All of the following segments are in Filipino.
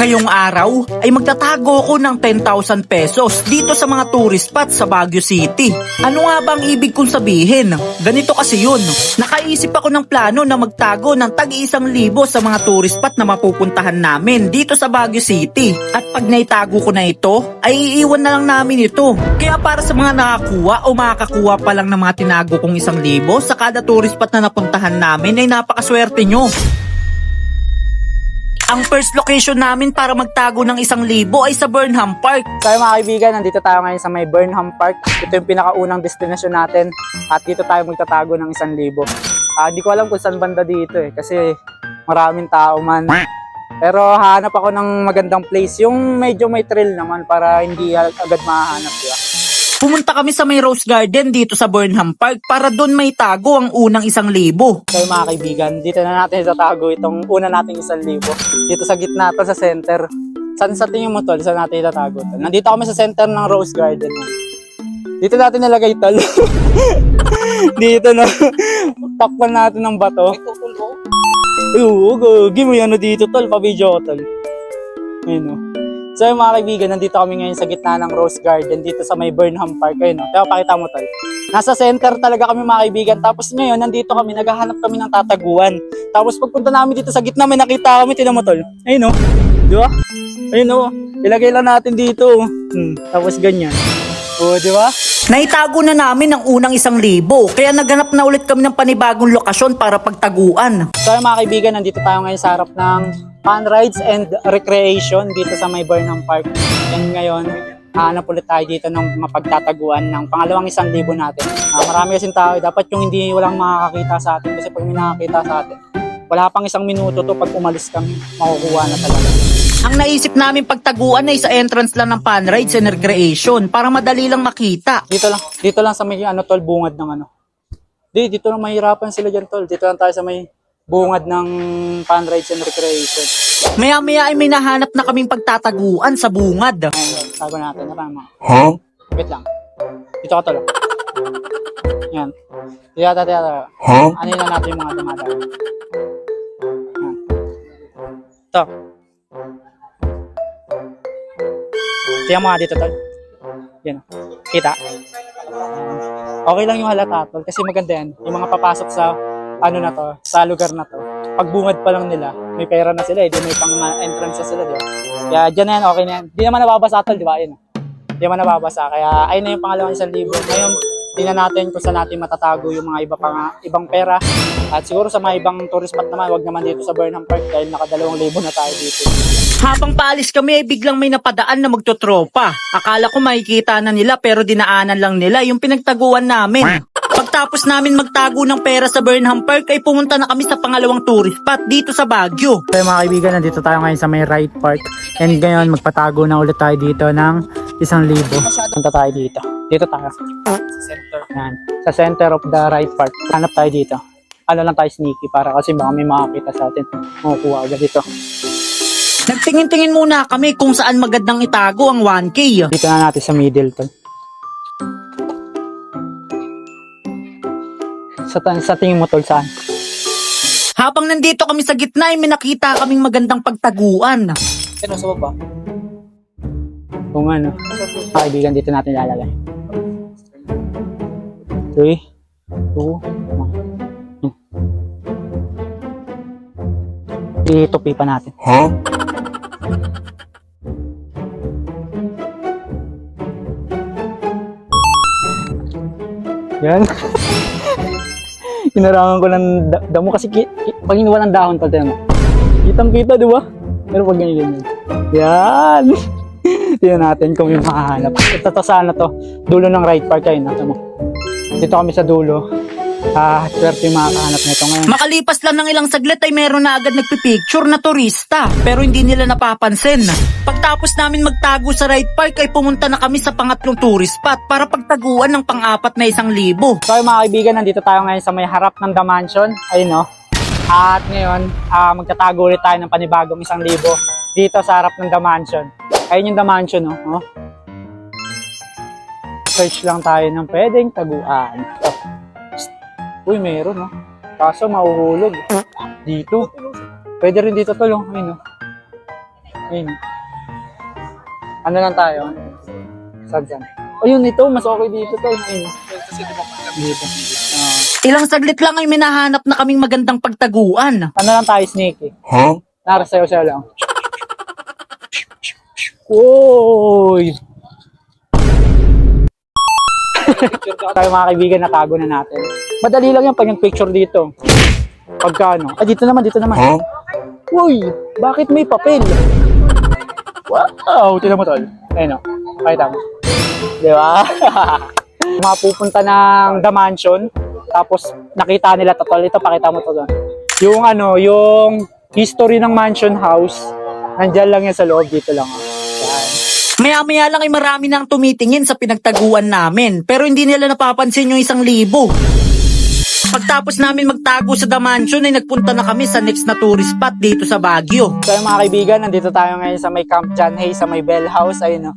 Ngayong araw ay magtatago ko ng 10,000 pesos dito sa mga tourist spot sa Baguio City. Ano nga ba ang ibig kong sabihin? Ganito kasi yun. Nakaisip ako ng plano na magtago ng tag-iisang libo sa mga tourist spot na mapupuntahan namin dito sa Baguio City. At pag naitago ko na ito, ay iiwan na lang namin ito. Kaya para sa mga nakakuha o makakakuha pa lang ng mga tinago kong isang libo sa kada tourist spot na napuntahan namin ay napakaswerte nyo. Ang first location namin para magtago ng isang libo ay sa Burnham Park. So mga kaibigan, nandito tayo ngayon sa may Burnham Park. Ito yung pinakaunang destinasyon natin at dito tayo magtatago ng isang libo. Hindi ko alam kung saan banda dito eh kasi maraming tao man. Pero hahanap ako ng magandang place, yung medyo may thrill naman para hindi ag- agad mahanap. Diba? Pumunta kami sa may Rose Garden dito sa Burnham Park para doon may tago ang unang isang libo. So mga kaibigan, dito na natin itatago itong una nating isang libo. Dito sa gitna to sa center. Saan sa tingin mo tol? Saan natin itatago tol? Nandito kami sa center ng Rose Garden. Dito natin nalagay tol. dito no. Takpan natin ng bato. Ay, oo, gagi mo yan ano dito tol. Pa-video ko tol. Ayun no. So yung mga kaibigan, nandito kami ngayon sa gitna ng Rose Garden dito sa may Burnham Park. Ayun no. Kaya pakita mo tol. Nasa center talaga kami mga kaibigan. Tapos ngayon, nandito kami, naghahanap kami ng tataguan. Tapos pagpunta namin dito sa gitna, may nakita kami, tinan mo tol. Ayun no. Di ba? Ayun no. Ilagay lang natin dito. oh. Hmm. Tapos ganyan. Oo, di ba? Naitago na namin ang unang isang libo kaya naghanap na ulit kami ng panibagong lokasyon para pagtaguan. So mga kaibigan, nandito tayo ngayon sa harap ng fun rides and recreation dito sa may Burnham Park. And ngayon, hanap ulit tayo dito ng mapagtataguan ng pangalawang isang libo natin. Ah, marami kasing tao, dapat yung hindi walang makakakita sa atin kasi pag may nakakita sa atin, wala pang isang minuto to pag umalis kami, makukuha na talaga. Ang naisip namin pagtaguan ay sa entrance lang ng fun rides and recreation para madali lang makita. Dito lang, dito lang sa may ano tol, bungad ng ano. Di, dito lang mahirapan sila dyan tol. Dito lang tayo sa may bungad ng fun rides and recreation. Maya-maya ay may nahanap na kaming pagtataguan sa bungad. Ayun, tago natin. Narama. Huh? Wait lang. Dito ka tol. Yan. Tiyata, tiyata. Huh? Ano na natin yung mga dumadaan. Yan. Ito. Mo nga dito, tol. Yan. Kita? Okay lang yung halata, tol. Kasi maganda yan. Yung mga papasok sa, ano na to, sa lugar na to. Pagbungad pa lang nila, may pera na sila eh. Di may pang entrance sila, di ba? Kaya dyan na yan, okay na yan. Di naman nababasa, tol, di ba? Ayun. Di naman nababasa. Kaya ayun na yung pangalawang isang libo. Ngayon, tingnan natin kung saan natin matatago yung mga iba pang ibang pera. At siguro sa mga ibang tourist spot naman, wag naman dito sa Burnham Park dahil nakadalawang libo na tayo dito. Habang paalis kami ay biglang may napadaan na magtotropa. Akala ko makikita na nila pero dinaanan lang nila yung pinagtaguan namin. Pagtapos namin magtago ng pera sa Burnham Park ay pumunta na kami sa pangalawang tourist spot dito sa Baguio. So mga kaibigan, nandito tayo ngayon sa may right park. And ngayon, magpatago na ulit tayo dito ng isang libo. Punta tayo dito. Dito tayo. Sa center. Yan. Sa center of the right park. Hanap tayo dito. Ano lang tayo sneaky para kasi baka may makakita sa atin. Makukuha agad dito. Nagtingin-tingin muna kami kung saan magandang itago ang 1K. Dito na natin sa middle to. Sa, sa tingin mo tol saan? Habang nandito kami sa gitna ay may nakita kaming magandang pagtaguan. Ano sa baba? Kung ano. Mga kaibigan, dito natin lalagay. 3, 2, 1. Itupi pa natin. Huh? Yan. Inarangan ko ng da- damo kasi ki- pag inuwan ng dahon, tol, mo. Kitang kita, di ba? Pero pag ganyan, ganyan. Yan. Tingnan natin kung yung makahanap. Ito to sa ano to, dulo ng right park kayo, nato mo. Dito kami sa dulo. Ah, swerte yung makakahanap nito ngayon. Makalipas lang ng ilang saglit ay meron na agad nagpipicture na turista pero hindi nila napapansin. Pagtapos namin magtago sa right park ay pumunta na kami sa pangatlong tourist spot para pagtaguan ng pang-apat na isang libo. So yung mga kaibigan, nandito tayo ngayon sa may harap ng The Mansion. Ayun no. At ngayon, ah, magtatago ulit tayo ng panibagong isang libo dito sa harap ng The Mansion. Ayun yung The Mansion, no? Oh. Search lang tayo ng pwedeng taguan. Oh. Uy, meron, no? Kaso mahuhulog. Dito. Pwede rin dito to, no? Ayun, no? Ayun. Ano lang tayo? Saan saan? Ayun, ito. Mas okay dito to. Ayun. Dito. Ah. Ilang saglit lang ay minahanap na kaming magandang pagtaguan. ano lang tayo, eh. Huh? Nara, sayo sayo lang. Uy! tayo mga kaibigan, natago na natin. Madali lang yan pag picture dito. Pagka ano. Ah, dito naman, dito naman. Uy! Bakit may papel? Wow! Tinan mo tol. Ayun o. Pakita mo. Di ba? mga pupunta ng The Mansion. Tapos nakita nila to tol. Ito, pakita mo to doon. Yung ano, yung history ng mansion house. Nandyan lang yan sa loob. Dito lang. Oh. Maya-maya lang ay marami nang tumitingin sa pinagtaguan namin pero hindi nila napapansin yung isang libo. Pagtapos namin magtago sa The Mansion ay nagpunta na kami sa next na tourist spot dito sa Baguio. So yung mga kaibigan, nandito tayo ngayon sa may Camp John Hay, sa may Bell House. Ayun o.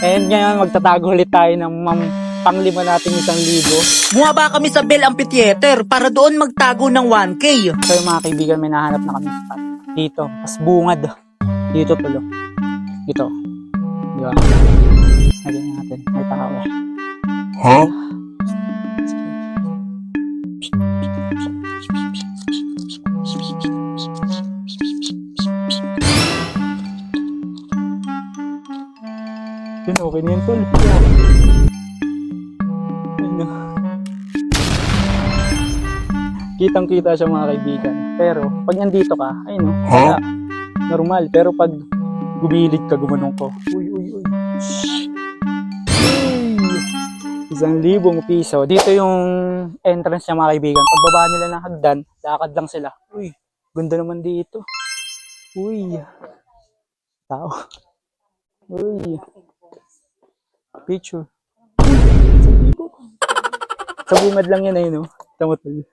And ngayon, magtatago ulit tayo ng mam panglima nating isang libo. Bumaba kami sa Bell Amphitheater para doon magtago ng 1K. So yung mga kaibigan, may nahanap na kami spot. Dito, mas bungad. Dito tulo. Dito. Di ba? Lagyan natin. May tao. Huh? Okay na tol. Ano? Kitang-kita siya mga kaibigan. Pero, pag nandito ka, ayun no, wala. Normal. Pero pag gubilid ka, gumanong ko. Uy, uy, uy. Shhh. Isang libong piso. Dito yung entrance niya mga kaibigan. Pagbaba nila ng hagdan, lakad lang sila. Uy, ganda naman dito. Uy. Tao. Uy. Picture. Sa bungad lang yan ay no. Tama tol.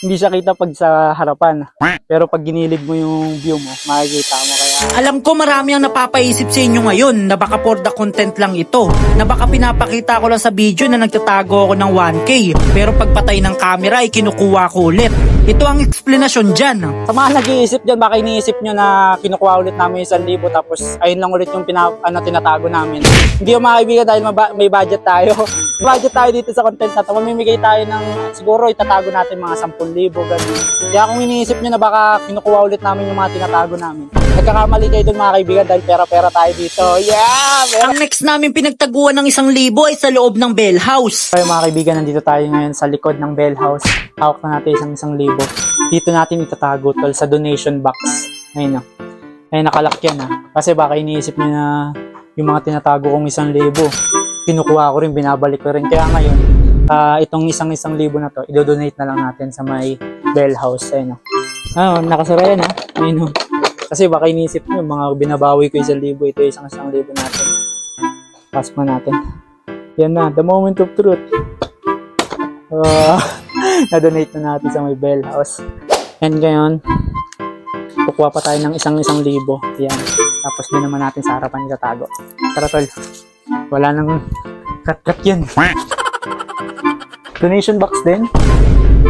Hindi siya kita pag sa harapan. Pero pag ginilid mo yung view mo, makikita mo kaya. Alam ko marami ang napapaisip sa inyo ngayon na baka for the content lang ito. Na baka pinapakita ko lang sa video na nagtatago ako ng 1K. Pero pagpatay ng camera ay kinukuha ko ulit. Ito ang explanation dyan. Sa mga nag-iisip dyan, baka iniisip nyo na kinukuha ulit namin yung 1,000 tapos ayun lang ulit yung pina, ano, tinatago namin. Hindi yung mga kaibigan dahil may budget tayo. Budget tayo dito sa content na to. Mamimigay tayo ng siguro itatago natin mga 10,000 ganun. Kaya kung iniisip nyo na baka kinukuha ulit namin yung mga tinatago namin, nagkakamali kayo dun mga kaibigan dahil pera-pera tayo dito. Yeah! Pera! Ang next namin pinagtaguan ng isang libo ay sa loob ng Bell House. Kaya mga kaibigan, nandito tayo ngayon sa likod ng Bell House. Hawak na natin isang isang libo. Dito natin itatago tol sa donation box. Ayun na. Ayun, nakalak yan ha. Kasi baka iniisip niyo na yung mga tinatago kong isang libo, kinukuha ko rin, binabalik ko rin. Kaya ngayon, ah, itong isang isang libo na to, idodonate na lang natin sa may Bell House. Ayun o. Ah, nakasara yan ha. Ayun o. Kasi baka iniisip niyo, mga binabawi ko isang libo, ito isang isang libo natin. Pass mo natin. Yan na, the moment of truth. Uh, na-donate na natin sa may Bell House. And ngayon, kukuha pa tayo ng isang-isang libo. Yan. Tapos doon naman natin sa harapan itatago. Tara tol. Wala nang cut-cut yan. Donation box din.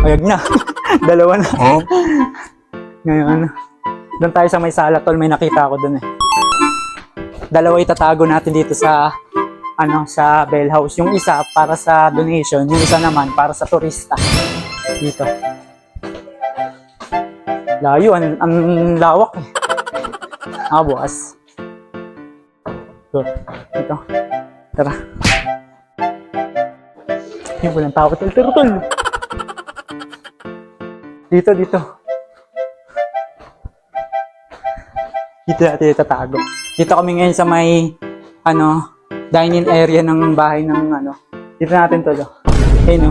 Ayag na. Dalawa na. Huh? Ngayon, doon tayo sa may sala tol. May nakita ako doon eh. Dalawa itatago natin dito sa ano sa Bell House. Yung isa para sa donation, yung isa naman para sa turista. Dito. Layo, ang, ang lawak eh. Ah, bukas. So, ito. Tara. Yung walang tao. Tol, tol, tol. Dito, dito. Dito natin itatago. Dito kami ngayon sa may, ano, dining area ng bahay ng, ano, dito natin to, do. Ayun, no.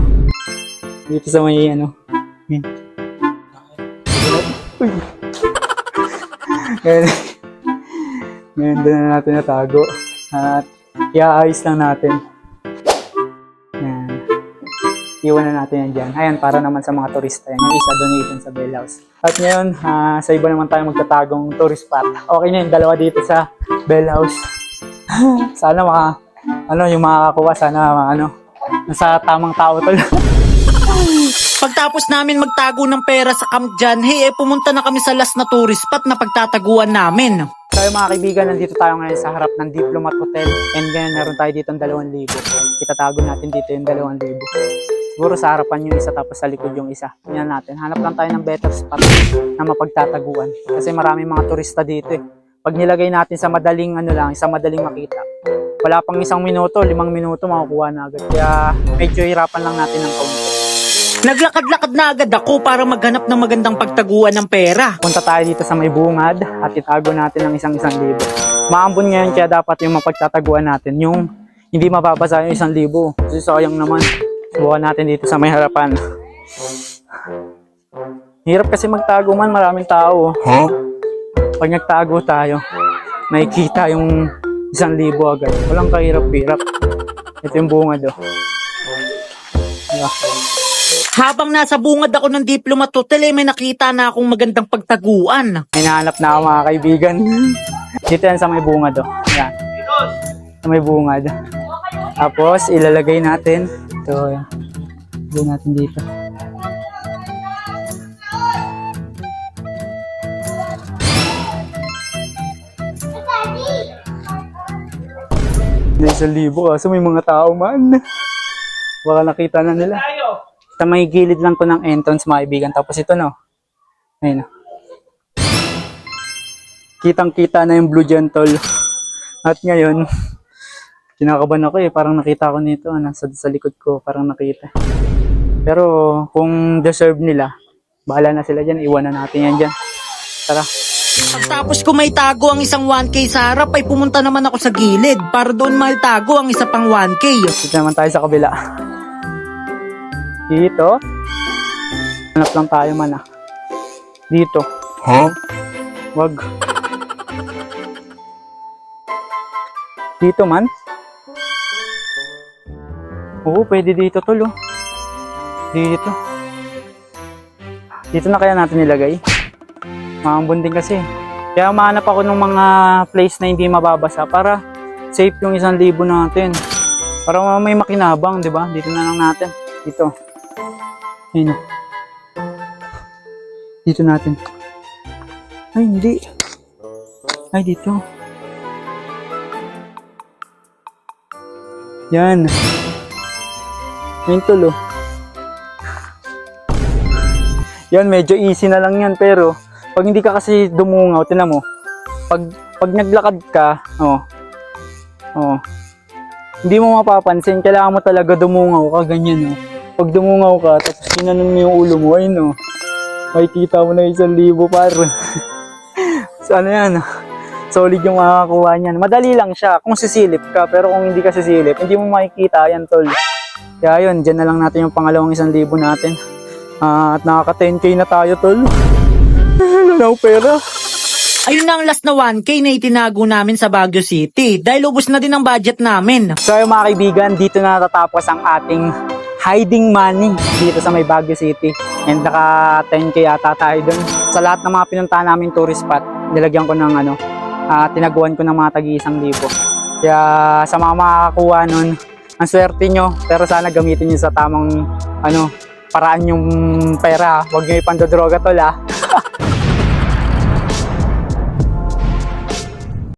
Dito sa may, ano. Uy. Ngayon, ngayon doon na natin natago. At, iaayos lang natin. Iwan na natin yan dyan. Ayan, para naman sa mga turista yan. Yung isa donation sa Bell House. At ngayon, ah, sa iba naman tayo magtatagong tourist spot. Okay na yung dalawa dito sa Bell House. sana maka, ano, yung makakakuha, sana, ano, nasa tamang tao tol. Pagtapos namin magtago ng pera sa Camp Janhe, eh pumunta na kami sa last na tourist spot na pagtataguan namin. Yung mga kaibigan, nandito tayo ngayon sa harap ng Diplomat Hotel. And ngayon meron tayo dito ng 2,000. Itatago natin dito yung 2,000. Siguro sa harapan yung isa tapos sa likod yung isa. Tingnan natin. Hanap lang tayo ng better spot na mapagtataguan. Kasi maraming mga turista dito eh. Pag nilagay natin sa madaling ano lang, sa madaling makita. Wala pang isang minuto, limang minuto makukuha na agad. Kaya medyo hirapan lang natin ng kaunti. Naglakad-lakad na agad ako para maghanap ng magandang pagtaguan ng pera. Punta tayo dito sa may bungad at itago natin ng isang isang libo. Maambon ngayon kaya dapat yung mapagtataguan natin yung hindi mababasa yung isang libo. Kasi sayang naman. Subukan natin dito sa may harapan. Hirap kasi magtago man, maraming tao. Pag nagtago tayo, makikita yung isang libo agad. Walang kahirap-hirap. Ito yung bungad oh. Diba? Habang nasa bungad ako ng Diplomat Hotel, eh, may nakita na akong magandang pagtaguan. May nahanap na ako mga kaibigan. Dito yan sa may bungad oh. Yan. Sa may bungad. Tapos ilalagay natin. Ito. Ilagay natin dito. Hindi sa libo kaso may mga tao man. Baka nakita na nila. Sa may gilid lang to ng entrance mga kaibigan. Tapos ito no. Ayun. oh. Kitang-kita na yung Blue Gentle. At ngayon, kinakabahan ako eh. Parang nakita ko nito. Nasa sa likod ko. Parang nakita. Pero kung deserve nila, bahala na sila dyan. Iwanan natin yan dyan. Tara. Pagtapos ko may tago ang isang 1K sa harap, ay pumunta naman ako sa gilid para doon tago ang isa pang 1K. Dito naman tayo sa kabila. Dito. Hanap lang tayo man ah. Dito. Huh? Wag. Dito man? Oo, pwede dito tol oh. Dito. Dito na kaya natin nilagay? Maambon din kasi. Kaya mahanap ako ng mga place na hindi mababasa para safe yung isang libo natin. Para may makinabang, di ba? Dito na lang natin. Dito. Ayun. Dito natin. Ay, hindi. Ay, dito. Yan. Ayun tulo. Yan, medyo easy na lang yan. Pero, pag hindi ka kasi dumungaw, tinan mo. Pag, pag naglakad ka, oh, oh, hindi mo mapapansin, kailangan mo talaga dumungaw ka, ganyan, oh. Pag dumungaw ka, tapos ginanon mo yung ulo mo, ayun, oh. Makikita mo na isang libo, par. so, ano yan, solid yung makakakuha niyan. Madali lang siya kung sisilip ka, pero kung hindi ka sisilip, hindi mo makikita yan, tol. Kaya yun, dyan na lang natin yung pangalawang isang libo natin. Ah, at nakaka 10k na tayo, tol. Wala na pera. Ayun na ang last na 1K na itinago namin sa Baguio City dahil ubos na din ang budget namin. So yung mga kaibigan, dito na natatapos ang ating hiding money dito sa may Baguio City. And naka 10k yata tayo dun. Sa lahat ng mga pinunta namin tourist spot, nilagyan ko ng ano, ah, tinaguan ko ng mga tagi isang libo. Kaya sa mga makakakuha nun, ang swerte nyo, pero sana gamitin nyo sa tamang ano, paraan yung pera. Huwag nyo ipandodroga tol ah.